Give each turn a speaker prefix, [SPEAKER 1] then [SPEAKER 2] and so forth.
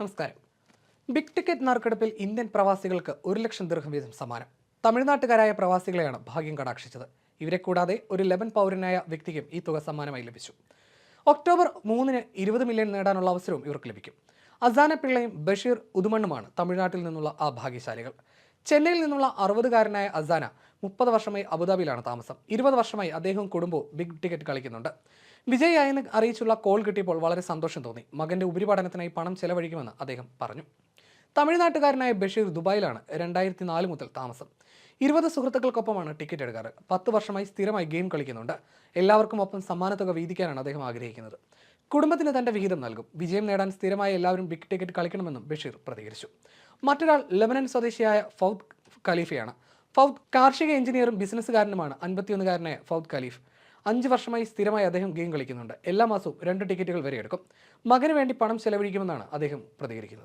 [SPEAKER 1] നമസ്കാരം. Big ticket നറുക്കെടുപ്പിൽ Indian പ്രവാസികൾക്ക് ഒരു ലക്ഷം ദീർഘം വീതം സമ്മാനം. തമിഴ്നാട്ടുകാരായ പ്രവാസികളെയാണ് ഭാഗ്യം കടാക്ഷിച്ചത്. ഇവരെ കൂടാതെ ഒരു ലെബൻ പൗരനായ വ്യക്തിക്കും ഈ തുക സമ്മാനമായി ലഭിച്ചു. ഒക്ടോബർ മൂന്നിന് ഇരുപത് മില്യൺ നേടാനുള്ള അവസരവും ഇവർക്ക് ലഭിക്കും. അസാന പിള്ളയും ബഷീർ ഉദുമണ്ണുമാണ് തമിഴ്നാട്ടിൽ നിന്നുള്ള ആ ഭാഗ്യശാലികൾ. ചെന്നൈയിൽ നിന്നുള്ള അറുപതുകാരനായ അസാന മുപ്പത് വർഷമായി അബുദാബിയിലാണ് താമസം. ഇരുപത് വർഷമായി അദ്ദേഹവും കുടുംബവും ബിഗ് ടിക്കറ്റ് കളിക്കുന്നുണ്ട്. വിജയിയായെന്ന് അറിയിച്ചുള്ള കോൾ കിട്ടിയപ്പോൾ വളരെ സന്തോഷം തോന്നി. മകന്റെ ഉപരിപഠനത്തിനായി പണം ചെലവഴിക്കുമെന്ന് അദ്ദേഹം പറഞ്ഞു. തമിഴ്നാട്ടുകാരനായ ബഷീർ ദുബായിലാണ് രണ്ടായിരത്തി നാല് മുതൽ താമസം. ഇരുപത് സുഹൃത്തുക്കൾക്കൊപ്പമാണ് ടിക്കറ്റ് എടുക്കാറ്. പത്ത് വർഷമായി സ്ഥിരമായി ഗെയിം കളിക്കുന്നുണ്ട്. എല്ലാവർക്കും ഒപ്പം സമ്മാനത്തുക വീതിക്കാനാണ് അദ്ദേഹം ആഗ്രഹിക്കുന്നത്. കുടുംബത്തിന് തന്റെ വിഹിതം നൽകും. വിജയം നേടാൻ സ്ഥിരമായി എല്ലാവരും ബിഗ് ടിക്കറ്റ് കളിക്കണമെന്നും ബഷീർ പ്രതികരിച്ചു. മറ്റൊരാൾ ലെബനൻ സ്വദേശിയായ ഫൗദ് ഖലീഫയാണ്. ഫൗദ് കാർഷിക എഞ്ചിനീയറും ബിസിനസ്സുകാരനുമാണ് അൻപത്തിയൊന്നുകാരനായ ഫൗദ് ഖലീഫ്. അഞ്ച് വർഷമായി സ്ഥിരമായി അദ്ദേഹം ഗെയിം കളിക്കുന്നുണ്ട്. എല്ലാ മാസവും രണ്ട് ടിക്കറ്റുകൾ വരെ എടുക്കും മകന് വേണ്ടി പണം ചെലവഴിക്കുമെന്നാണ് അദ്ദേഹം പ്രതികരിക്കുന്നത്.